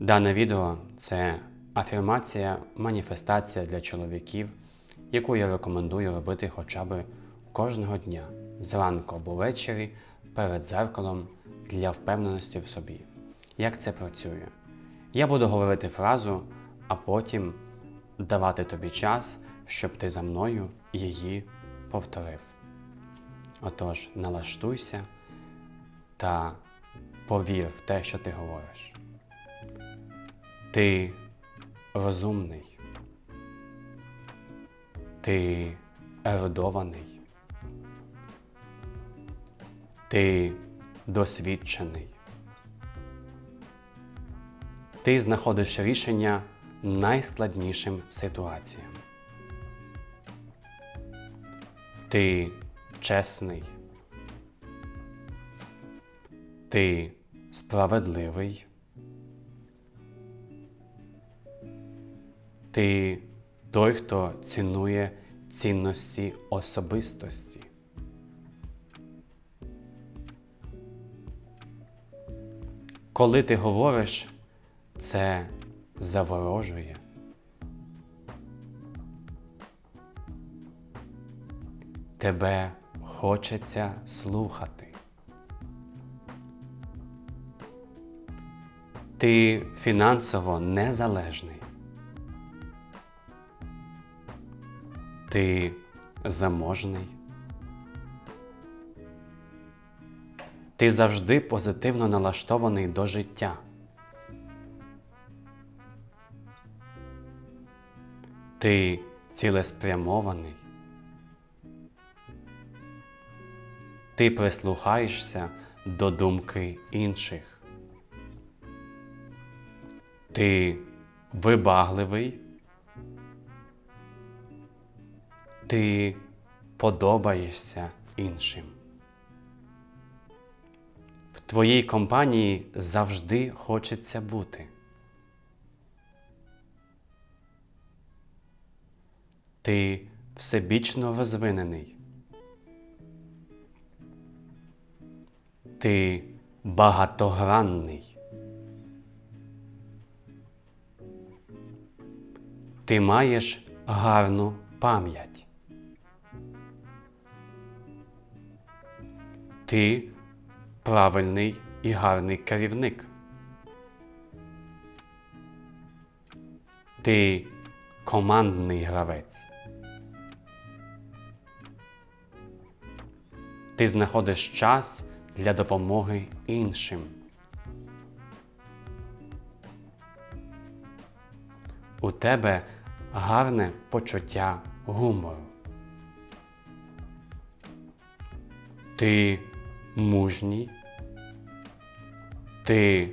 Дане відео це афірмація, маніфестація для чоловіків, яку я рекомендую робити хоча б кожного дня, зранку або ввечері перед зеркалом для впевненості в собі. Як це працює? Я буду говорити фразу, а потім давати тобі час, щоб ти за мною її повторив. Отож, налаштуйся та повір в те, що ти говориш. Ти розумний, ти ерудований, ти досвідчений. Ти знаходиш рішення найскладнішим ситуаціям. Ти чесний. Ти справедливий. Ти той, хто цінує цінності особистості. Коли ти говориш, це заворожує. Тебе хочеться слухати. Ти фінансово незалежний. Ти заможний. Ти завжди позитивно налаштований до життя. Ти цілеспрямований. Ти прислухаєшся до думки інших. Ти вибагливий. Ти подобаєшся іншим. В твоїй компанії завжди хочеться бути. Ти всебічно розвинений. Ти багатогранний. Ти маєш гарну пам'ять. Ти правильний і гарний керівник. Ти командний гравець. Ти знаходиш час для допомоги іншим. У тебе гарне почуття гумору. Ти мужній, ти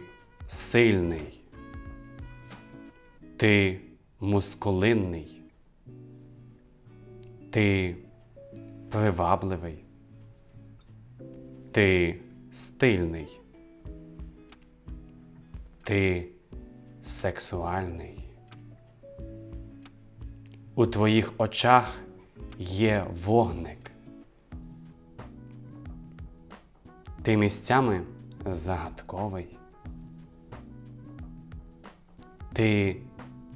сильний, ти мускулинний, ти привабливий, ти стильний, ти сексуальний. У твоїх очах є вогник. Ти місцями загадковий. Ти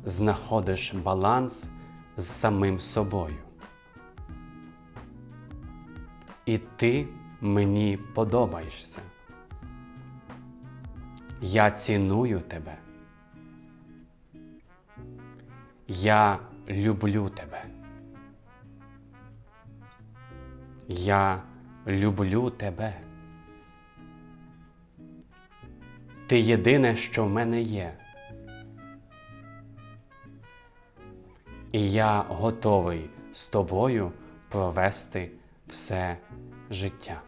знаходиш баланс з самим собою. І ти мені подобаєшся. Я ціную тебе. Я люблю тебе. Я люблю тебе. Ти єдине, що в мене є. І я готовий з тобою провести все життя.